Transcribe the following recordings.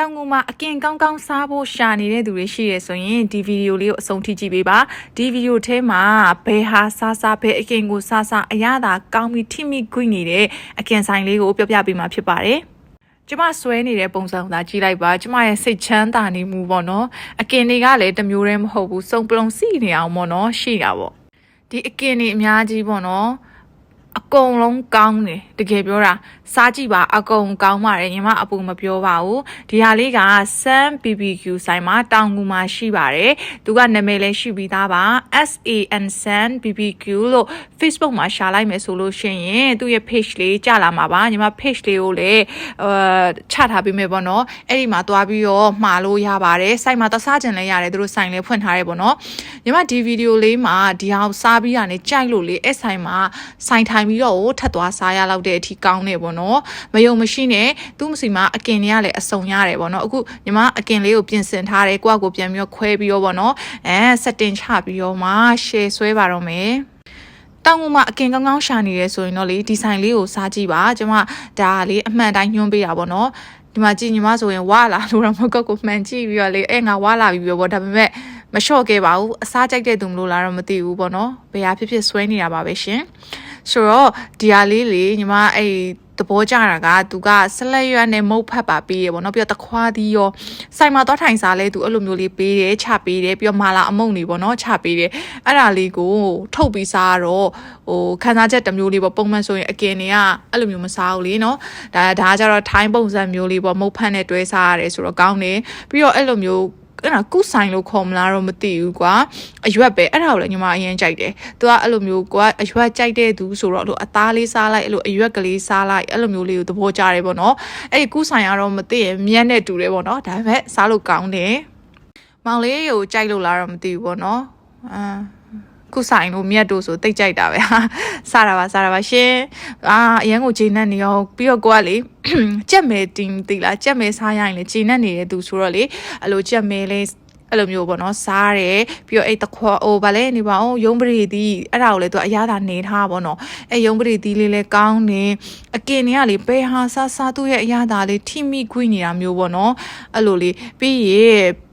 တောင်ငူမှာအကင်ကောင်းကောင်းစားဖို့ရှာနေတဲ့သူတွေရှိရဆိုရင်ဒီဗီဒီယိုလေးကိုအဆုံးထိကြည့်ပေးပါဒီဗီဒီယိုထဲမှာဘယ်ဟာစားစားဘယ်အကင်ကိုစားစားအရသာကောင်းပြီးထိမိခွင့်နေတဲ့အကင်ဆိုင်လေးကိုပြောပြပေးမှာဖြစ်ပါတယ်ကျမဆွဲနေတဲ့ပုံစံကိုသာကြည့်လိုက်ပါကျမရဲ့စိတ်ချမ်းသာနေမှုပေါ့နော်အကင်တွေကလည်းတစ်မျိုးတည်းမဟုတ်ဘူးစုံပလုံစီနေအောင်ပေါ့နော်ရှိတာပေါ့ဒီအကင်တွေအများကြီးပေါ့နော်အ ကုန်လုံးကောင်းတယ်တကယ်ပြောတာစားကြည့်ပါအကုန်ကောင်းပါတယ်ညီမအပူမပြောပါဘူးဒီဟာလေးက Sun BBQ ဆိုင်မှာတောင်ငူမှာရှိပါတယ်သူကနာမည်လည်းရှိပြီးသားပါ SAN Sun BBQ လို့ Facebook မှာရှာလိုက်မယ်ဆိုလို့ရှိရင်သူ့ရဲ့ page လေးကြာလာမှာပါညီမ page လေးကိုလည်းအာချထားပေးမယ်ပေါ့နော်အဲ့ဒီမှာသွားပြီးတော့မှာလို့ရပါတယ်ဆိုင်မှာသွားစားကြင်လည်းရတယ်သူတို့ဆိုင်လည်းဖွင့်ထားတယ်ပေါ့နော်ညီမဒီဗီဒီယိုလေးမှာဒီဟာကိုစားပြီးတာနဲ့ကြိုက်လို့လေအဲ့ဆိုင်မှာဆိုင်ထိုင်ပြီးတော့ထပ်သွားစားရလောက်တဲ့အထိကောင်းနေပေါ့နော်မယုံမရှိနဲ့သူ့မစီမှာအကင်တွေကလည်းအစုံရတယ်ပေါ့နော်အခုညီမအကင်လေးကိုပြင်ဆင်ထားတယ်ကိုယ့်အကိုပြန်ပြီးတော့ခွဲပြီးတော့ပေါ့နော်အဲစက်တင်ချပြီးတော့မှ share ဆွဲပါတော့မယ်တောင်ငူမှာအကင်ကောင်းကောင်းရှာနေရဲဆိုရင်တော့လေဒီဆိုင်လေးကိုစားကြည့်ပါကျွန်မဒါလေးအမှန်တိုင်းညွှန်းပေးတာပေါ့နော်ဒီမှာကြည့်ညီမဆိုရင်ဝါလာလို့တော့မဟုတ်ကိုမှန်ကြည့်ပြီးတော့လေအဲငါဝါလာပြီပြောပေါ့ဒါပေမဲ့မလျှော့ခဲ့ပါဘူးအစားကြိုက်တဲ့သူမလို့လားတော့မသိဘူးပေါ့နော်ဘယ်ဟာဖြစ်ဖြစ်ဆွဲနေတာပါပဲရှင် ဆိုတော့ဒီဟာလေးလေညီမအဲ့သဘောကျတာကသူကဆက်လက်ရွက်နဲ့မုတ်ဖတ်ပါပေးရပေါ့နော်ပြီးတော့တခွားသီးရောစိုက်မှာတော့ထိုင်စားလဲသူအဲ့လိုမျိုးလေးပေးတယ်ချပေးတယ်ပြီးတော့မာလာအမုံနေပေါ့နော်ချပေးတယ်အဲ့ဒါလေးကိုထုတ်ပြီးစားတော့ဟိုခန်းစားချက်တစ်မျိုးလေးပေါ့ပုံမှန်ဆိုရင်အကင်တွေကအဲ့လိုမျိုးမစားဘူးလေနော်ဒါဒါကကြတော့ထိုင်းပုံစံမျိုးလေးပေါ့မုတ်ဖတ်နဲ့တွဲစားရတယ်ဆိုတော့ကောင်းတယ်ပြီးတော့အဲ့လိုမျိုး အဲ့ဒါကုဆိုင်လို့ခေါ်မလားတော့မသိဘူးကွာအရွက်ပဲအဲ့ဒါကိုလည်းညီမအရင်ကြိုက်တယ်သူကအဲ့လိုမျိုးကွာအရွက်ကြိုက်တဲ့သူဆိုတော့အဲ့လိုအသားလေးစားလိုက်အဲ့လိုအရွက်ကလေးစားလိုက်အဲ့လိုမျိုးလေးကိုသဘောကျတယ်ပေါ့နော်အဲ့ဒီကုဆိုင်ကတော့မသိရင်မြက်နဲ့တူတယ်ပေါ့နော်ဒါပေမဲ့စားလို့ကောင်းတယ်မောင်လေးကိုကြိုက်လို့လားတော့မသိဘူးပေါ့နော်အာ ခုဆိုင်လို့မြတ်တို့ဆိုတိတ်ကြိုက်တာပဲဟာစားတာပါစားတာပါရှင်အာအရန်ကိုဂျင်းနဲ့နေရောပြီးတော့ကိုကလေကြက်မဲတင်တီလားကြက်မဲစားရရင်လေဂျင်းနဲ့နေတဲ့သူဆိုတော့လေအဲ့လိုကြက်မဲလေးအဲ့လိုမျိုးပေါ့နော်စားတယ်ပြီးတော့အဲ့တခွာအိုဗာလဲနေပါအောင်ရုံးပရိသီးအဲ့ဒါကိုလေသူအရသာနေထားပေါ့နော်အဲ့ရုံးပရိသီးလေးလဲကောင်းနေအကင်တွေကလေဘယ်ဟာစားစားသူ့ရဲ့အရသာလေးထိမိခွင့်နေတာမျိုးပေါ့နော်အဲ့လိုလေပြီးရ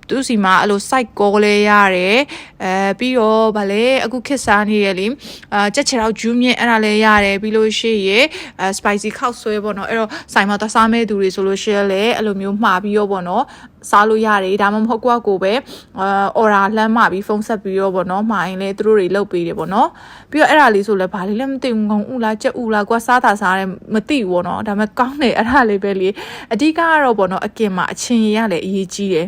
သူစီမှာအဲ့လို site ကောလဲရတယ်အဲပြီးတော့ဗာလဲအခုခစ်စားနေရလေအာကြက်ချေတော့ဂျူးမြင့်အဲ့ဒါလဲရတယ်ပြီးလို့ရှိရအဲ spicy ခောက်ဆွဲပေါ့နော်အဲ့တော့ဆိုင်မှာသွားစားမဲ့သူတွေဆိုလို့ရှိရလဲအဲ့လိုမျိုးမှာပြီးတော့ပေါ့နော်စားလို့ရတယ်ဒါမှမဟုတ်ကိုကကိုပဲအာအော်ရာလှမ်းမှပြီးဖုန်းဆက်ပြီးတော့ပေါ့နော်မှာရင်လဲသူတို့တွေလုတ်ပေးတယ်ပေါ့နော်ပြီးတော့အဲ့ဒါလေးဆိုလဲဘာလေးလဲမသိဘူးငုံဥလားကြက်ဥလားကိုကစားတာစားတယ်မသိဘူးပေါ့နော်ဒါပေမဲ့ကောင်းတယ်အဲ့ဒါလေးပဲလေအဓိကကတော့ပေါ့နော်အကင်မှာအချင်းရရလဲအရေးကြီးတယ်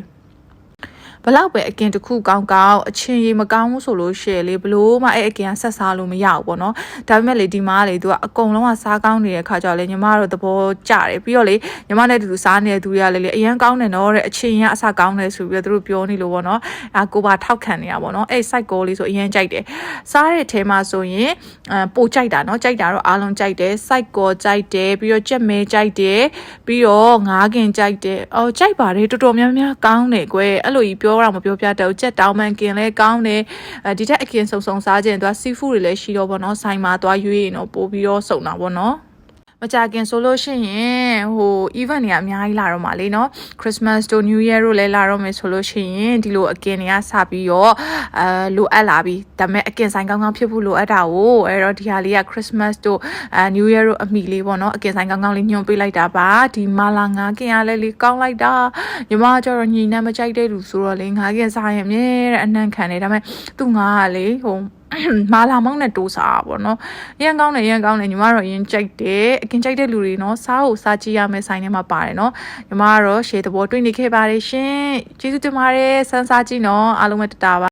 ဘလောက်ပဲအကင်တစ်ခုကောင်းကောင်းအချင်းရေမကောင်းဘူးဆိုလို့ရှိရင်လေဘလို့မှအဲ့အကင်ကဆက်စားလို့မရဘူးပေါ့နော်ဒါပေမဲ့လေဒီမှာလေသူကအကုန်လုံးကစားကောင်းနေတဲ့ခါကျတော့လေညီမတို့သဘောကျတယ်ပြီးတော့လေညီမနဲ့တူတူစားနေတဲ့သူတွေကလေလေအရန်ကောင်းတယ်နော်တဲ့အချင်းရအဆကောင်းတယ်ဆိုပြီးတော့သူတို့ပြောနေလို့ပေါ့နော်အဲကိုပါထောက်ခံနေတာပေါ့နော်အဲ့ site goal လေးဆိုအရန်ကြိုက်တယ်စားတဲ့အထဲမှာဆိုရင်အဲပိုကြိုက်တာနော်ကြိုက်တာတော့အားလုံးကြိုက်တယ် site goal ကြိုက်တယ်ပြီးတော့ကြက်မဲကြိုက်တယ်ပြီးတော့ငါးခင်ကြိုက်တယ်အော်ကြိုက်ပါတယ်တော်တော်များများကောင်းတယ်ကွယ်အဲ့လိုကြီးပြောတော့မပြောပြတော့ကြက်တောင်းမှန်ကင်လဲကောင်းတယ်အဲဒီထက်အကင်စုံစုံစားခြင်းသူက seafood တွေလည်းရှိတော့ဗောနော်ဆိုင်မှာသွားရွေးရင်တော့ပို့ပြီးတော့စုံတာဗောနော်မ ကြခင်ဆိုလို့ရှိရင်ဟို event တွေကအများကြီးလာတော့မှာလေနော် Christmas တို့ New Year တို့လည်းလာတော့မယ်ဆိုလို့ရှိရင်ဒီလိုအကင်တွေကစပြီးတော့အဲလိုအပ်လာပြီဒါပေမဲ့အကင်ဆိုင်ကောင်းကောင်းဖြစ်ဖို့လိုအပ်တာကိုအဲ့တော့ဒီဟာလေးက Christmas တို့အဲ New Year တို့အမိလေးပေါ့နော်အကင်ဆိုင်ကောင်းကောင်းလေးညွှန်ပေးလိုက်တာပါဒီမာလာငါကင်ရလဲလေးကောင်းလိုက်တာညီမကျတော့ညီနှမ်းမကြိုက်တဲ့လူဆိုတော့လေငါကင်စားရင်အမြဲတဲ့အနံ့ခံနေဒါပေမဲ့သူ့ငါကလေဟို မာလာမောင်းနဲ့တိုးစားပါတော့။ရန်ကောင်းတယ်ရန်ကောင်းတယ်ညီမတို့ရင်ကြိုက်တယ်။အကင်ကြိုက်တဲ့လူတွေနော်စားကိုစားကြည့်ရမယ်ဆိုင်ထဲမှာပါတယ်နော်။ညီမကတော့ရှေ့သဘောတွေ့နေခဲ့ပါတယ်ရှင်။ကျေးဇူးတင်ပါတယ်ဆန်းစားကြည့်နော်အားလုံးပဲတတာပါ